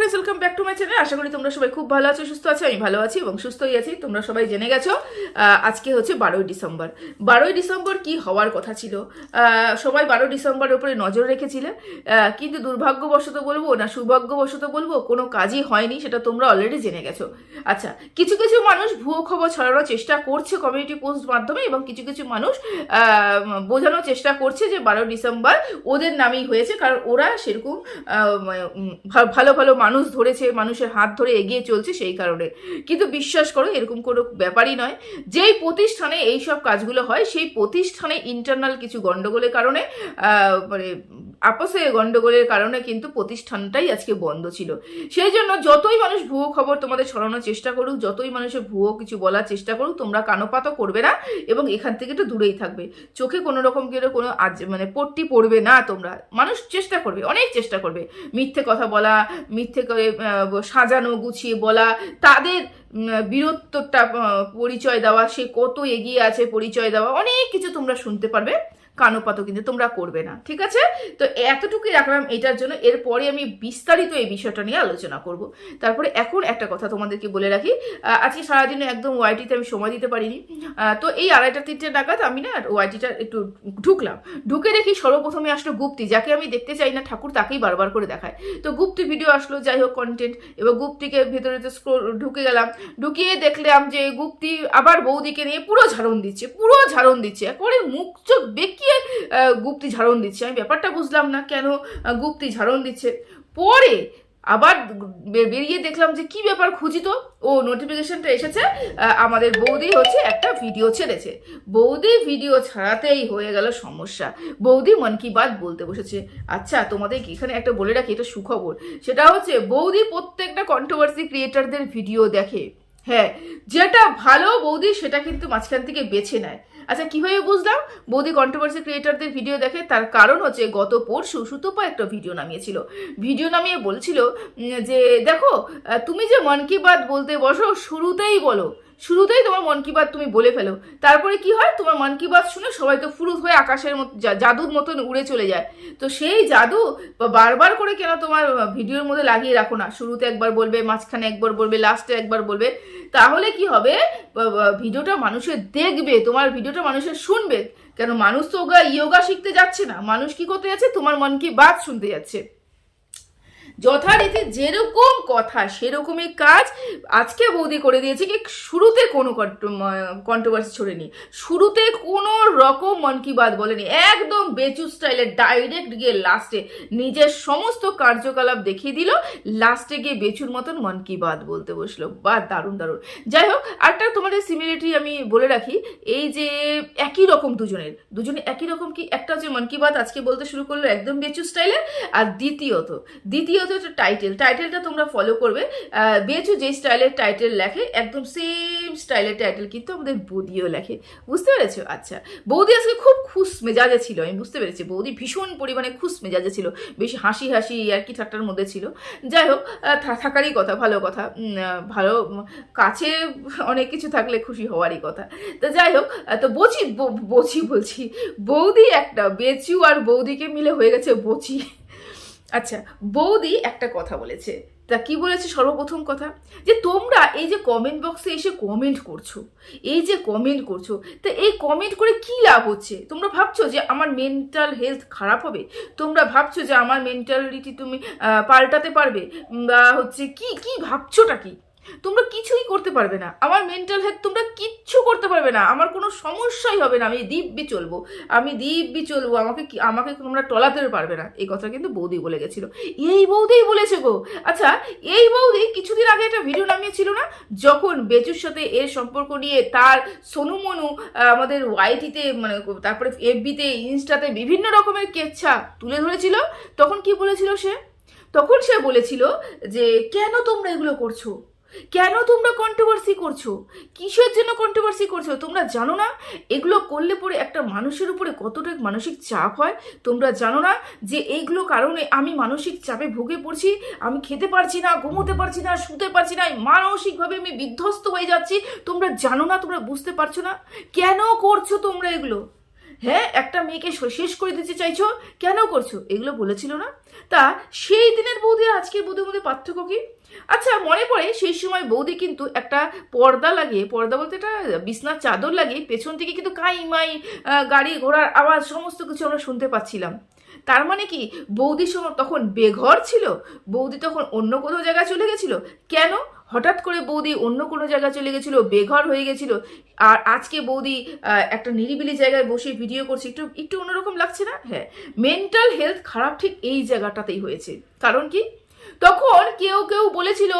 Friends welcome back to my channel আশা করি তোমরা সবাই খুব ভালো আছো, সুস্থ আছো, আমি ভালো আছি এবং সুস্থই আছি। তোমরা সবাই জেনে গেছো আজকে হচ্ছে বারোই ডিসেম্বর। বারোই ডিসেম্বর কি হওয়ার কথা ছিল? সবাই বারো ডিসেম্বরের উপরে নজর রেখেছিলে। কিন্তু দুর্ভাগ্যবশত বলব না সৌভাগ্যবশত বলব, কোনো কাজই হয়নি, সেটা তোমরা অলরেডি জেনে গেছো। আচ্ছা কিছু কিছু মানুষ ভুয়ো খবর ছড়ানোর চেষ্টা করছে কমিউনিটি পোস্ট মাধ্যমে এবং কিছু কিছু মানুষ বোঝানোর চেষ্টা করছে যে বারো ডিসেম্বর ওদের নামেই হয়েছে, কারণ ওরা সেরকম ভালো ভালো মানুষ ধরেছে, মানুষের হাত ধরে এগিয়ে চলছে সেই কারণে। কিন্তু বিশ্বাস করো, এরকম কোনো ব্যাপারই নয়। যেই প্রতিষ্ঠানে এই সব কাজগুলো হয়, সেই প্রতিষ্ঠানে ইন্টারনাল কিছু গন্ডগোলের কারণে মানে আপসে গন্ডগোলের কারণে কিন্তু প্রতিষ্ঠানটাই আজকে বন্ধ ছিল। সেই জন্য যতই মানুষ ভুয়ো খবর তোমাদের ছড়ানোর চেষ্টা করুক, যতই মানুষের ভুয়ো কিছু বলার চেষ্টা করুক, তোমরা কানোপাতও করবে না এবং এখান থেকে একটু দূরেই থাকবে। চোখে কোনো রকম করে কোনো আজ মানে পট্টি পড়বে না তোমরা। মানুষ চেষ্টা করবে, অনেক চেষ্টা করবে। মিথ্যে কথা বলা, মিথ্যে আহ, সাজানো গুছিয়ে বলা তাদের বীরত্বটা পরিচয় দেওয়া সে কত এগিয়ে আছে পরিচয় দেওয়া অনেক কিছু তোমরা শুনতে পারবে। কানোপাতও কিন্তু তোমরা করবে না, ঠিক আছে? তো এতটুকুই রাখলাম এটার জন্য, এরপরে আমি বিস্তারিত এই বিষয়টা নিয়ে আলোচনা করব। তারপরে এখন একটা কথা তোমাদেরকে বলে রাখি আজকে সারাদিনে একদম ওয়াইটিতে আমি সময় দিতে পারিনি তো এই আড়াইটা তিনটে নাগাদ আমি না ওয়াইটিটা একটু ঢুকলাম। ঢুকে দেখি সর্বপ্রথমে আসলো গুপ্তি, যাকে আমি দেখতে চাই না, ঠাকুর তাকেই বারবার করে দেখায়। তো গুপ্তি ভিডিও আসলো, যাই হোক কন্টেন্ট এবার গুপ্তিকে ভেতরে তো ঢুকে গেলাম। ঢুকিয়ে দেখলাম যে গুপ্তি আবার বৌদিকে নিয়ে পুরো ঝাড়ন দিচ্ছে, পুরো ঝাড়ন দিচ্ছে, একেবারে মুখ চোখ বেঁকিয়ে আহ, গুপ্তি ঝাড়ন দিচ্ছে। আমি ব্যাপারটা বুঝলাম না কেন গুপ্তি ঝাড়ন দিচ্ছে। পরে আবার বেরিয়ে দেখলাম যে কি ব্যাপার খুঁজি তো ও নোটিফিকেশনটা এসেছে আমাদের বৌদি হচ্ছে একটা ভিডিও ছেড়েছে। বৌদি ভিডিও ছাড়াতেই হয়ে গেল সমস্যা। বৌদি মন কি বাত বলতে বসেছে। আচ্ছা তোমাদের এখানে একটা বলে রাখি এটা সুখবর। সেটা হচ্ছে বৌদি প্রত্যেকটা কন্ট্রোভার্সি ক্রিয়েটারদের ভিডিও দেখে। হ্যাঁ যেটা ভালো বৌদি সেটা কিন্তু মাঝখান থেকে বেছে নেয়। আচ্ছা কীভাবে বুঝলাম? বৌদি কন্ট্রোভার্সি ক্রিয়েটারদের ভিডিও দেখে, তার কারণ হচ্ছে গত পরশু সুতপা একটা ভিডিও নামিয়েছিল। ভিডিও নামিয়ে বলছিল যে দেখো তুমি যে মন কি বাত বলতে বসো, শুরুতেই বলো। শুরুতেই তোমার মন কি বাত তুমি বলে ফেলো। তারপরে কি হয়? তোমার মন কি বাত শুনে সবাই তো ফুরুত হয়ে আকাশের মতো জাদুর মতন উড়ে চলে যায়। তো সেই জাদু বারবার করে কেন তোমার ভিডিওর মধ্যে লাগিয়ে রাখো না? শুরুতে একবার বলবে, মাঝখানে একবার বলবে লাস্টে একবার বলবে। তাহলে কি হবে? ভিডিওটা মানুষের দেখবে, তোমার ভিডিওটা মানুষের শুনবে। কেন মানুষ তো ইয়োগা শিখতে যাচ্ছে না। মানুষ কি করতে যাচ্ছে? তোমার মন কি বাদ শুনতে যাচ্ছে। যথারীতি যেরকম কথা, সেরকমই কাজ আজকে বৌদি করে দিয়েছে কি শুরুতে কোনো কন্ট্রোভার্সি ছড়েনি। শুরুতে কোনো রকম মন কি বাত বলেনি। একদম বেচু স্টাইলে ডাইরেক্ট গিয়ে লাস্টে নিজের সমস্ত কার্যকলাপ দেখিয়ে দিল। লাস্টে গিয়ে বেচুর মতন মন কি বাত বলতে বসল। বা দারুণ দারুণ। যাই হোক, আরেকটা তোমাদের সিমিলারিটি আমি বলে রাখি, এই যে একই রকম দুজনের, দুজনে একই রকম কি, একটা যে মন কি বাত আজকে বলতে শুরু করল একদম বেচু স্টাইলে, আর দ্বিতীয়ত দ্বিতীয়ত হচ্ছে টাইটেল টাইটেলটা তোমরা ফলো করবে। বেচু যে স্টাইলের টাইটেল লেখে, একদম সেম স্টাইলের টাইটেল কিন্তু আমাদের বৌদিও লেখে। বুঝতে পেরেছ? আচ্ছা। বৌদি আজকে খুব খুশ মেজাজে ছিল, আমি বুঝতে পেরেছি। বৌদি ভীষণ পরিমাণে খুশ মেজাজে ছিল, বেশি হাসি হাসি, আর কি ঠাট্টার মধ্যে ছিল। যাই হোক থাকারই কথা, ভালো কথা। ভালো কাছে অনেক কিছু থাকলে খুশি হওয়ারই কথা। তো যাই হোক তো বচি বচি বলছি, বৌদি একটা বেচু আর বৌদিকে মিলে হয়ে গেছে বচি। আচ্ছা বৌদি একটা কথা বলেছে। তা কি বলেছে সর্বপ্রথম কথা? যে তোমরা এই যে কমেন্ট বক্সে এসে কমেন্ট করছ, এই যে কমেন্ট করছ, তা এই কমেন্ট করে কি লাভ হচ্ছে? তোমরা ভাবছ যে আমার মেন্টাল হেলথ খারাপ হবে? তোমরা ভাবছ যে আমার মেন্টালিটি তুমি পাল্টাতে পারবে? বা হচ্ছে কি কি ভাবছোটা কি? তোমরা কিছুই করতে পারবে না। আমার মেন্টাল হেলথ তোমরা কিচ্ছু করতে পারবে না। আমার কোনো সমস্যাই হবে না। আমি দিব্যি চলবো। আমি দিব্যি চলবো। আমাকে আমাকে তোমরা টলাতে পারবে না। এই কথা কিন্তু বৌদি বলে গেছিল। এই বৌদিই বলেছে গো। আচ্ছা এই বৌদি কিছুদিন আগে একটা ভিডিও নামিয়েছিল না? যখন বেচুর সাথে এর সম্পর্ক নিয়ে তার সোনু মনু আমাদের ওয়াইটিতে মানে তারপরে এফবিতে ইনস্টাতে বিভিন্ন রকমের কেচ্ছা তুলে ধরেছিল। তখন কি বলেছিল সে? তখন সে বলেছিল যে, কেন তোমরা এগুলো করছ? কেন তোমরা কন্ট্রোভার্সি করছ? কিসের জন্য কন্ট্রোভার্সি করছ? তোমরা জানো না? এগুলো করলে পরে একটা মানুষের উপরে কতটা মানসিক চাপ হয়? তোমরা জানো না যে এইগুলো কারণে আমি মানসিক চাপে ভুগে পড়ছি? আমি খেতে পারছি না, ঘুমোতে পারছি না, শুতে পারছি না মানসিকভাবে আমি বিধ্বস্ত হয়ে যাচ্ছি। তোমরা জানো না, তোমরা বুঝতে পারছ না? কেন করছ তোমরা এগুলো? হ্যাঁ একটা মেয়েকে শেষ করে দিতে চাইছো? কেন করছ? এগুলো বলেছিল না? তা সেই দিনের বৌদি আজকের বৌদির মধ্যে পার্থক্য কি? আচ্ছা মনে পড়ে সেই সময় বৌদি কিন্তু একটা পর্দা লাগিয়ে, পর্দা বলতে একটা বিছনার চাদর লাগিয়ে পেছন থেকে কিন্তু কাই মাই গাড়ি ঘোড়ার আওয়াজ সমস্ত কিছু আমরা শুনতে পাচ্ছিলাম। তার মানে কি? বৌদি সময় তখন বেঘর ছিল, বৌদি তখন অন্য কোনো জায়গায় চলে গেছিল। কেন? হঠাৎ করে বৌদি অন্য কোনো জায়গায় চলে গেছিল, বেঘর হয়ে গেছিল। আর আজকে বৌদি একটা নিরিবিলি জায়গায় বসে ভিডিও করছে, একটু একটু অন্যরকম লাগছে না? হ্যাঁ মেন্টাল হেলথ খারাপ ঠিক এই জায়গাটাতেই হয়েছে। কারণ কি? তখন কেউ কেউ বলেছিল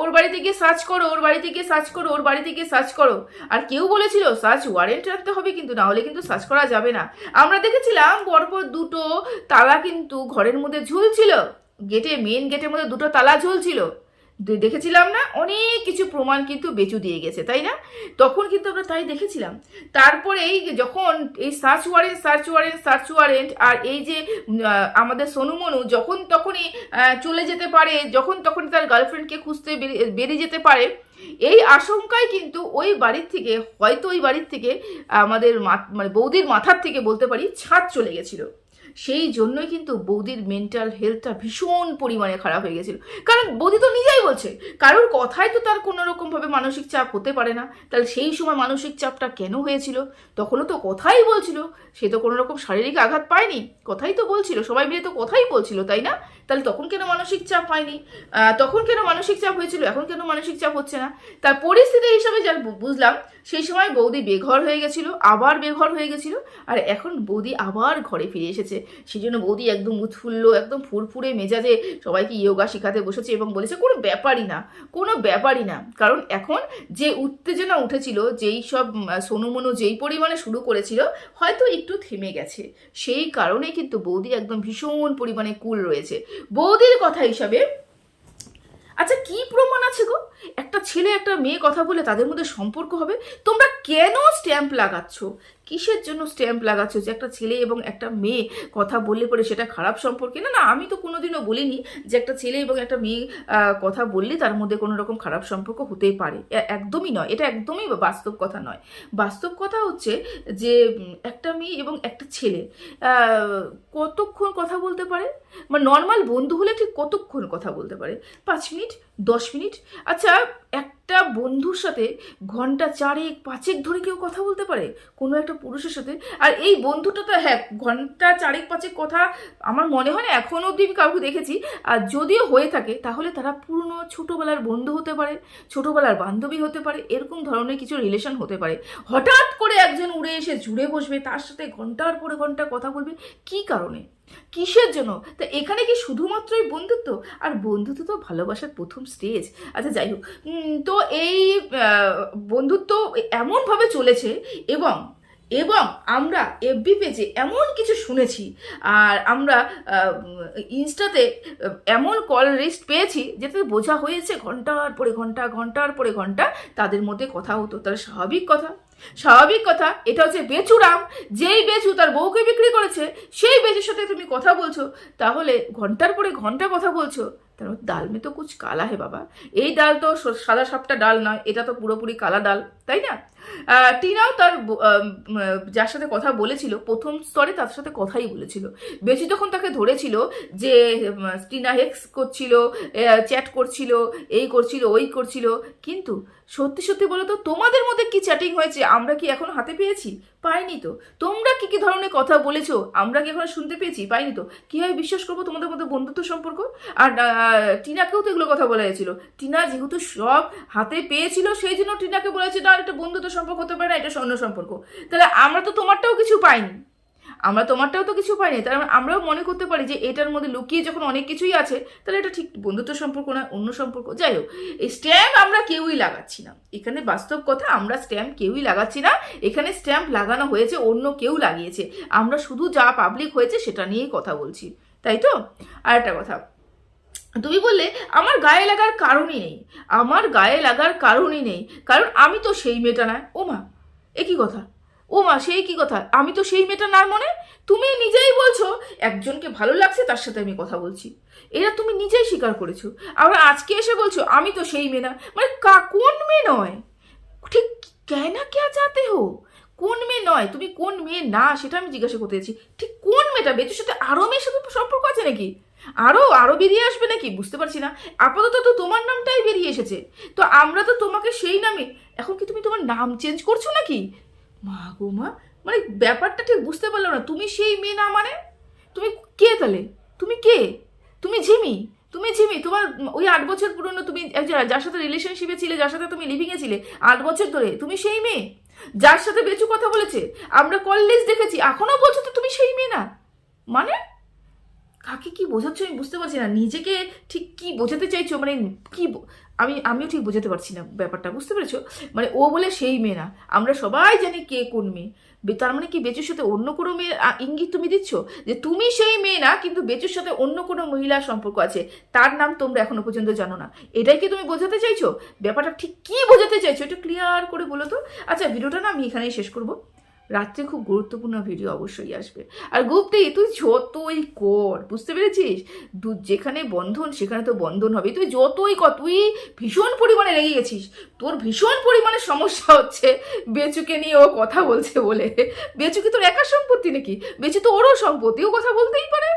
ওর বাড়িতে গিয়ে সার্চ করো, ওর বাড়ি থেকে সার্চ করো, ওর বাড়ি থেকে সার্চ করো। আর কেউ বলেছিল, সার্চ ওয়ারেন্ট রাখতে হবে কিন্তু না হলে কিন্তু সার্চ করা যাবে না। আমরা দেখেছিলাম পরপর দুটো তালা কিন্তু ঘরের মধ্যে ঝুলছিল। গেটে মেন গেটের মধ্যে দুটো তালা ঝুলছিল। দেখেছিলাম না? অনেক কিছু প্রমাণ কিন্তু বেচু দিয়ে গেছে, তাই না? তখন কিন্তু আমরা তাই দেখেছিলাম। তারপরে এই যখন এই search warrant search warrant search warrant আর এই যে আমাদের সোনু মনু যখন তখনই চলে যেতে পারে, যখন তখন তার গার্লফ্রেন্ডকে খুঁজতে বেরিয়ে- যেতে পারে, এই আশঙ্কায় কিন্তু ওই বাড়ির থেকে, হয়তো ওই বাড়ির থেকে আমাদের মানে বৌদির মাথার থেকে বলতে পারি, ছাদ চলে গেছিল। সেই জন্যই কিন্তু বৌদির মেন্টাল হেলথটা ভীষণ পরিমাণে খারাপ হয়ে গেছিল। কারণ বৌদি তো নিজেই বলছে, কারোর কথাই তো তার কোনো রকমভাবে মানসিক চাপ হতে পারে না। তাহলে সেই সময় মানসিক চাপটা কেন হয়েছিল? তখনও তো কথাই বলছিল। সে তো কোনো রকম শারীরিক আঘাত পায়নি। কথাই তো বলছিল। সবাই মিলে তো কথাই বলছিল, তাই না? তাহলে তখন কেন মানসিক চাপ হয়নি? তখন কেন মানসিক চাপ হয়েছিল? এখন কেন মানসিক চাপ হচ্ছে না? তার পরিস্থিতি হিসাবে যা বুঝলাম, সেই সময় বৌদি বেঘর হয়ে গেছিল, আবার বেঘর হয়ে গেছিল, আর এখন বৌদি আবার ঘরে ফিরে এসেছে। সেই জন্য বৌদি একদম উৎফুল্ল একদম ফুরফুরে মেজাজে সবাইকে ইয়োগা শেখাতে বসেছে এবং বলেছে কোনো ব্যাপারই না কোনো ব্যাপারই না। কারণ এখন যে উত্তেজনা উঠেছিল যেই সব উম, সোনু মনু যেই পরিমাণে শুরু করেছিল হয়তো একটু থেমে গেছে। সেই কারণে কিন্তু বৌদি একদম ভীষণ পরিমাণে কুল রয়েছে। বৌদির কথা হিসাবে আচ্ছা কি প্রমাণ আছে গো? একটা ছেলে একটা মেয়ে কথা বলে তাদের মধ্যে সম্পর্ক হবে? তোমরা কেন স্ট্যাম্প লাগাচ্ছ? কিসের জন্য স্ট্যাম্প লাগাচ্ছ যে একটা ছেলে এবং একটা মেয়ে কথা বললে পরে সেটা খারাপ সম্পর্কে? না না, আমি তো কোনোদিনও বলিনি যে একটা ছেলে এবং একটা মেয়ে কথা বললে তার মধ্যে কোনো রকম খারাপ সম্পর্ক হতেই পারে। একদমই নয়। এটা একদমই বাস্তব কথা নয়। বাস্তব কথা হচ্ছে যে একটা মেয়ে এবং একটা ছেলে কতক্ষণ কথা বলতে পারে? মানে নর্মাল বন্ধু হলে ঠিক কতক্ষণ কথা বলতে পারে? পাঁচ মিনিট? দশ মিনিট। আচ্ছা একটা বন্ধুর সাথে ঘণ্টা চারেক, পাঁচেক ধরে কেউ কথা বলতে পারে, কোনো একটা পুরুষের সাথে। আর এই বন্ধুটা তো হ্যাঁ ঘণ্টা চারেক, পাঁচেক কথা আমার মনে হয় না, এখন অবধি আমি কাউকে দেখেছি। আর যদিও হয়ে থাকে, তাহলে তারা পুরনো ছোটোবেলার বন্ধু হতে পারে, ছোটোবেলার বান্ধবী হতে পারে, এরকম ধরনের কিছু রিলেশন হতে পারে। হঠাৎ করে একজন উড়ে এসে জুড়ে বসবে, তার সাথে ঘণ্টার পরে ঘণ্টা কথা বলবে, কি কারণে? কিসের জন্য? তা এখানে কি শুধুমাত্রই বন্ধুত্ব? আর বন্ধুত্ব তো ভালোবাসার প্রথম স্টেজ আচ্ছা যাই হোক। তো এই বন্ধুত্ব এমনভাবে চলেছে এবং এবং আমরা এফবি পেজে এমন কিছু শুনেছি। আর আমরা ইনস্টাতে এমন কল লিস্ট পেয়েছি যেটাতে বোঝা হয়েছে ঘণ্টার পরে ঘণ্টা, ঘণ্টার পরে ঘণ্টা তাদের মধ্যে কথা হতো। তাহলে স্বাভাবিক কথা। স্বাভাবিক কথা, এটা হচ্ছে বেচুরাম। যেই বেচু তার বউকে বিক্রি করেছে, সেই বেচুর সাথে তুমি কথা বলছো। তাহলে ঘণ্টার পরে ঘণ্টা কথা বলছো। তার ডাল মে তো কুচ কালা হে বাবা। এই ডাল তো সাদা সাপটা ডাল নয়, এটা তো পুরোপুরি কালা ডাল, তাই না? টিনাও তার যার সাথে কথা বলেছিল, প্রথম স্তরে তার সাথে কথাই বলেছিল। বেশি যখন তাকে ধরেছিল যে টিনা হেক্স করছিল চ্যাট করছিল, এই করছিল, ওই করছিল, কিন্তু সত্যি সত্যি বলো তো, তোমাদের মধ্যে কি চ্যাটিং হয়েছে? আমরা কি এখন হাতে পেয়েছি? পাইনি তো। তোমরা কি কি ধরনের কথা বলেছ? আমরা কি এখন শুনতে পেয়েছি? পাইনি তো। কীভাবে বিশ্বাস করব তোমাদের মধ্যে বন্ধুত্ব সম্পর্ক? আর টিনাকেও তো এগুলো কথা বলা হয়েছিল। টিনা যেহেতু সব হাতে পেয়েছিল, সেই জন্য টিনাকে বলেছে না একটা বন্ধুত্ব সম্পর্ক হতে পারে না, এটা স্বর্ণ সম্পর্ক। তাহলে আমরা তো তোমারটাও কিছু পাইনি। আমরা তোমারটাও তো কিছু পাইনি। তার আমরাও মনে করতে পারি যে এটার মধ্যে লুকিয়ে যখন অনেক কিছুই আছে, তাহলে এটা ঠিক বন্ধুত্ব সম্পর্ক নয়, অন্য সম্পর্ক। যাই হোক, এই স্ট্যাম্প আমরা কেউই লাগাচ্ছি না। এখানে বাস্তব কথা, আমরা স্ট্যাম্প কেউই লাগাচ্ছি না। এখানে স্ট্যাম্প লাগানো হয়েছে, অন্য কেউ লাগিয়েছে। আমরা শুধু যা পাবলিক হয়েছে সেটা নিয়েই কথা বলছি। তাই তো? আর একটা কথা, তুমি বললে, আমার গায়ে লাগার কারণই নেই। আমার গায়ে লাগার কারণই নেই। কারণ আমি তো সেই মেয়েটা না ও মা একই কথা? ও মা সেই কি কথা? আমি তো সেই মেয়েটা না মনে? তুমি নিজেই বলছো, একজনকে ভালো লাগছে, তার সাথে আমি কথা বলছি। এটা তুমি নিজেই স্বীকার করেছ। আবার আজকে এসে বলছো, আমি তো সেই মেয়ে না। মানে কা- কোন মেয়ে নয়? ঠিক কেনা কে চাতে হো? কোন মেয়ে নয়? তুমি কোন মেয়ে না, সেটা আমি জিজ্ঞাসা করতে চাইছি ঠিক কোন মেয়েটা? বেচুর সাথে আরও মেয়ের সাথে সম্পর্ক আছে নাকি? আরও আরও বেরিয়ে আসবে নাকি? বুঝতে পারছি না। আপাতত তো তোমার নামটাই বেরিয়ে এসেছে। তো আমরা তো তোমাকে সেই নামে এখন কি তুমি তোমার নাম চেঞ্জ করছ নাকি? মা গো মা মানে ব্যাপারটা ঠিক বুঝতে পারলাম না। তুমি সেই মেয়ে না মানে? তুমি কে তাহলে? তুমি কে? তুমি ঝিমি? তুমি ঝিমি? তোমার ওই আট বছর পুরনো তুমি যার সাথে রিলেশনশিপে ছিলে, যার সাথে তুমি লিভিংয়ে ছিলে, আট বছর ধরে, তুমি সেই মেয়ে? যার সাথে বেচু কথা বলেছে, আমরা কল লিস্ট দেখেছি এখনও বলছো তো তুমি সেই মেয়ে না? মানে? কাকে কি বোঝাচ্ছ আমি বুঝতে পারছি না। নিজেকে ঠিক কি বোঝাতে চাইছো? মানে কি আমি, আমিও ঠিক বোঝাতে পারছি না ব্যাপারটা, বুঝতে পেরেছ? মানে ও বলে সেই মেয়ে না। আমরা সবাই জানি কে কোন মেয়ে। তার মানে কি বেচুর সাথে অন্য কোনো মেয়ের ইঙ্গিত তুমি দিচ্ছ? যে তুমি সেই মেয়ে না, কিন্তু বেচুর সাথে অন্য কোনো মহিলার সম্পর্ক আছে। তার নাম তোমরা এখনও পর্যন্ত জানো না। এটাই কি তুমি বোঝাতে চাইছো? ব্যাপারটা ঠিক কি বোঝাতে চাইছো? একটু ক্লিয়ার করে বলো তো। আচ্ছা ভিডিওটা না আমি এখানেই শেষ করব। রাত্রে খুব গুরুত্বপূর্ণ ভিডিও অবশ্যই আসবে। আর গুপ্তি, তুই যতই কর, বুঝতে পেরেছিস? যেখানে বন্ধন, সেখানে তো বন্ধন হবে তুই যতই কর, তুই ভীষণ পরিমাণে লেগে গেছিস। তোর ভীষণ পরিমাণে সমস্যা হচ্ছে। বেচুকে নিয়ে ও কথা বলছে বলে। বেচুকে তোর একা সম্পত্তি নাকি? বেচু তো ওরও সম্পত্তি, ও কথা বলতেই পারে।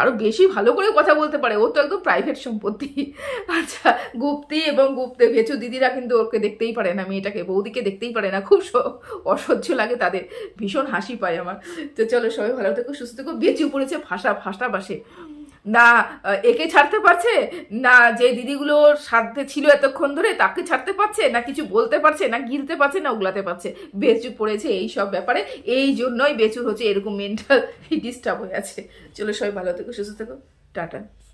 আরও বেশি ভালো করে কথা বলতে পারে। ও তো একদম প্রাইভেট সম্পত্তি। আচ্ছা গুপ্তি এবং গুপ্তে ভেচু দিদিরা কিন্তু ওকে দেখতেই পারে না, মেয়েটাকে। বৌদিকে দেখতেই পারে না। খুব অসহ্য লাগে তাদের। ভীষণ হাসি পায় আমার। তো চলো সবাই ভালো থেকো, সুস্থ থেকো। বেচু পড়েছে ভাষা ভাষা বাসে। না একে ছাড়তে পারছে? না, যে দিদিগুলোর সাধ্যে ছিল এতক্ষণ ধরে তাকে ছাড়তে পারছে? না কিছু বলতে পারছে? না গিলতে পারছে? না উগলাতে পারছে? বেচু পড়েছে এই সব ব্যাপারে। এই জন্যই বেচুর হচ্ছে এরকম মেন্টাল ডিস্টার্ব হয়ে আছে। চলো সবাই ভালো থেকো, সুস্থ থেকো। টাটা।